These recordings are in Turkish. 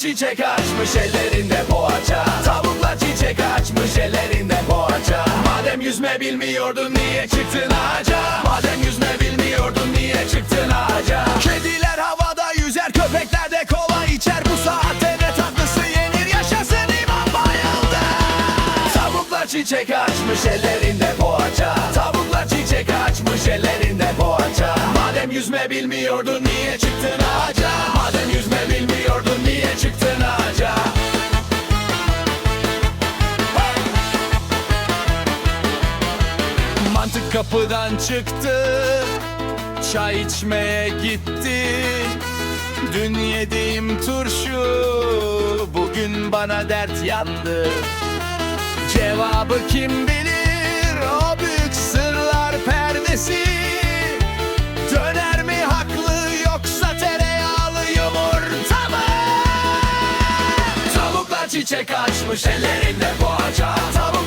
çiçek açmış ellerinde poğaça. Tavuklar çiçek açmış ellerinde poğaça. Madem yüzme bilmiyordun niye çıktın ağaca? Madem yüzme bilmiyordun niye çıktın ağaca? Kediler havada yüzer köpekler de kola içer. Bu saatte ne tatlısı yenir yaşasın imam bayıldı. Tavuklar çiçek açmış ellerinde poğaça. Tavuklar çiçek açmış ellerinde poğaça. Madem yüzme bilmiyordun niye çıktın ağaca Mantık kapıdan çıktı Çay içmeye gitti. Dün yediğim turşu Bugün bana dert yandı. Cevabı kim bilir o büyük sırlar perdesi. Döner mi haklı yoksa tereyağlı yumurta mı? Tavuklar çiçek açmış ellerinde poğaça Tavuklar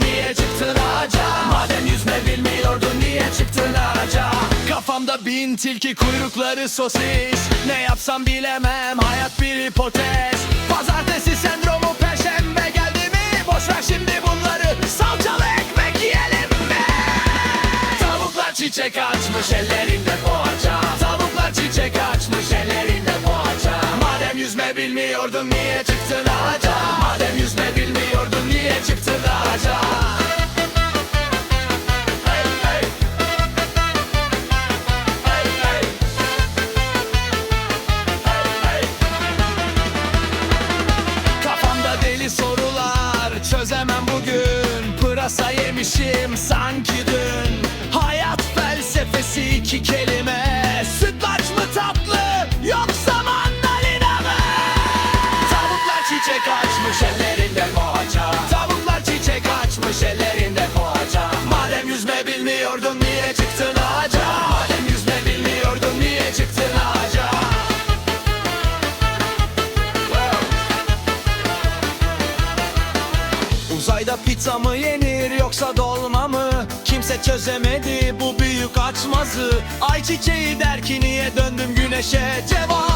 niye çıktın ağaca Madem yüzme bilmiyordun niye çıktın ağaca Kafamda bin tilki kuyrukları sosis. Ne yapsam bilemem hayat bir hipotez Pazartesi sendromu perşembe geldi mi? Boş ver şimdi bunları salçalı ekmek yiyelim mi Tavuklar çiçek açmış ellerinde poğaça. Tavuklar çiçek açmış ellerinde poğaça. Madem yüzme bilmiyordun niye çıktın ağaca Madem yüzme bilmiyordun niye çıktın ağaca. Kafamda deli sorular çözemem bugün. Pırasa yemişim sanki dün. Hayat felsefesi iki kelime. Sütlaç mı tatlı Uzayda pizza mı yenir yoksa dolma mı? Kimse çözemedi bu büyük açmazı Ayçiçeği der ki niye döndüm güneşe Cevabı